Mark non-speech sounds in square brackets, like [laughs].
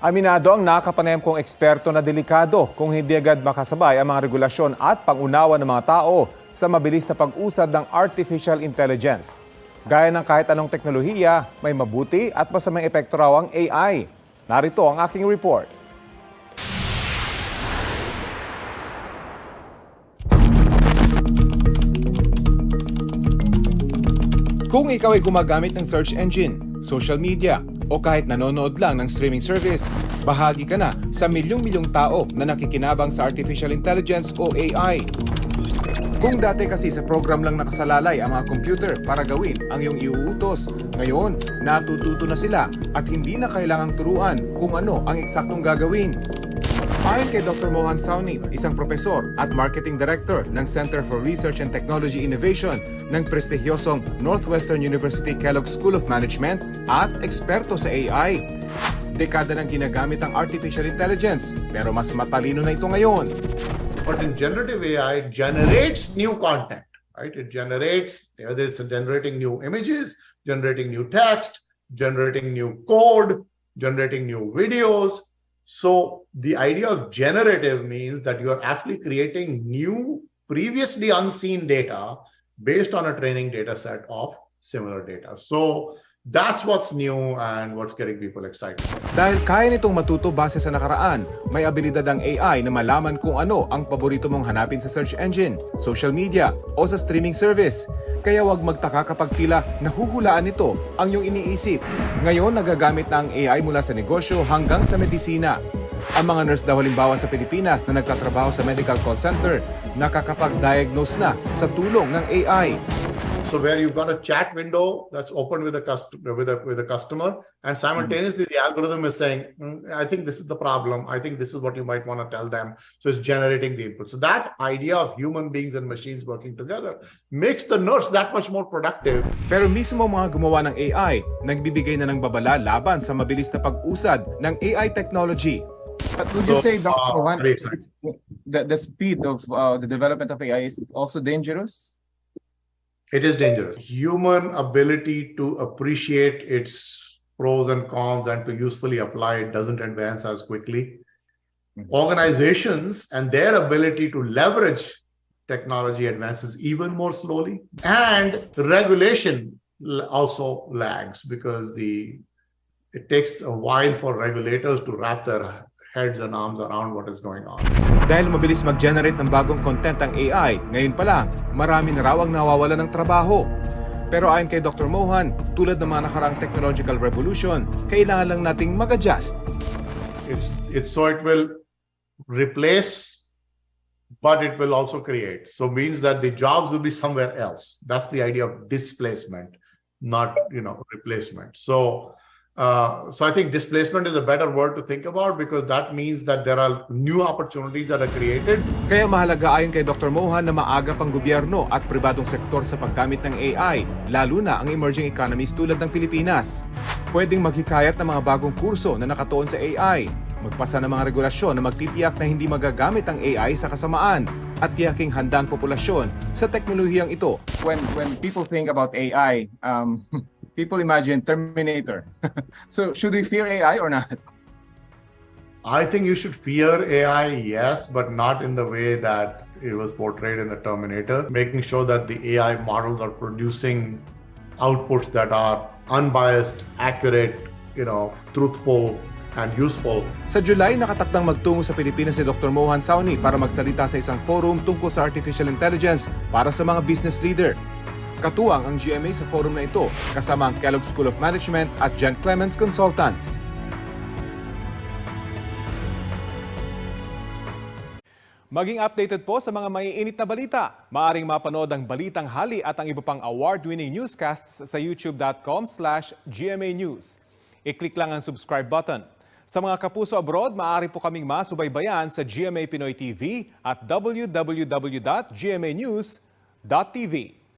Aminado ang nakapanayam kong eksperto na delikado kung hindi agad makasabay ang mga regulasyon at pangunawa ng mga tao sa mabilis na pag-usad ng artificial intelligence. Gaya ng kahit anong teknolohiya, may mabuti at masamang epekto raw ang AI. Narito ang aking report. Kung ikaw ay gumagamit ng search engine, social media, o kahit nanonood lang ng streaming service, bahagi ka na sa milyong-milyong tao na nakikinabang sa artificial intelligence o AI. Kung dati kasi sa program lang nakasalalay ang mga computer para gawin ang iyong iuutos, ngayon natututo na sila at hindi na kailangang turuan kung ano ang eksaktong gagawin. Ayon kay Dr. Mohan Sauni, isang profesor at marketing director ng Center for Research and Technology Innovation ng prestigyosong Northwestern University Kellogg School of Management at eksperto sa AI. Dekada nang ginagamit ang artificial intelligence pero mas matalino na ito ngayon. But in generative AI, generates new content, right? It generates, whether it's generating new images, generating new text, generating new code, generating new videos. So the idea of generative means that you are actually creating new, previously unseen data based on a training data set of similar data. So that's what's new and what's getting people excited. Dahil kaya nitong matuto base sa nakaraan, may abilidad ang AI na malaman kung ano ang paborito mong hanapin sa search engine, social media, o sa streaming service. Kaya wag magtaka kapag tila nahuhulaan nito ang iyong iniisip. Ngayon, nagagamit na ang AI mula sa negosyo hanggang sa medisina. Ang mga nurse daw halimbawa sa Pilipinas na nagtatrabaho sa medical call center, nakakapag-diagnose na sa tulong ng AI. So where you've got a chat window that's open with a customer with a with a customer, and simultaneously the algorithm is saying, "Mm, "I think this is the problem. I think this is what you might want to tell them." So it's generating the input. So that idea of human beings and machines working together makes the nurse that much more productive. Pero mismo mga gumawa ng AI, nagbibigay na ng babala laban sa mabilis na pag-usad ng AI technology. But would you say, Dr. uh, Rohan, very the, the speed of uh, the development of AI is also dangerous? It is dangerous. Human ability to appreciate its pros and cons and to usefully apply it doesn't advance as quickly. Mm-hmm. Organizations and their ability to leverage technology advances even more slowly. And regulation also lags because the it takes a while for regulators to wrap their heads and arms around what is going on. Dahil mabilis mag-generate ng bagong content ang AI, ngayon pa lang, marami na raw ang nawawala ng trabaho. Pero ayon kay Dr. Mohan, tulad ng mga nakaraang technological revolution, kailangan lang nating mag-adjust. it's it's so it will replace but it will also create so means that the jobs will be somewhere else that's the idea of displacement not you know replacement so uh, so i think displacement is a better word to think about because that means that there are new opportunities that are created Kaya mahalaga ayon kay Dr. Mohan na maaga pang gobyerno at pribadong sektor sa paggamit ng AI, lalo na ang emerging economies tulad ng Pilipinas. Pwedeng maghikayat ng mga bagong kurso na nakatuon sa AI, magpasa ng mga regulasyon na magtitiyak na hindi magagamit ang AI sa kasamaan at tiyaking handa ang populasyon sa teknolohiyang ito. When when people think about AI, um, [laughs] people imagine Terminator. [laughs] so should we fear AI or not? i think you should fear ai yes but not in the way that it was portrayed in the terminator making sure that the ai models are producing outputs that are unbiased accurate you know truthful and useful Sa July, nakatakdang magtungo sa Pilipinas si Dr. Mohan Sauni para magsalita sa isang forum tungkol sa artificial intelligence para sa mga business leader. Katuwang ang GMA sa forum na ito kasama ang Kellogg School of Management at Jan Clements Consultants. Maging updated po sa mga maiinit na balita. Maaring mapanood ang Balitang Hali at ang iba pang award-winning newscasts sa youtube.com slash GMA News. I-click lang ang subscribe button. Sa mga kapuso abroad, maaari po kaming masubaybayan sa GMA Pinoy TV at www.gmanews.tv.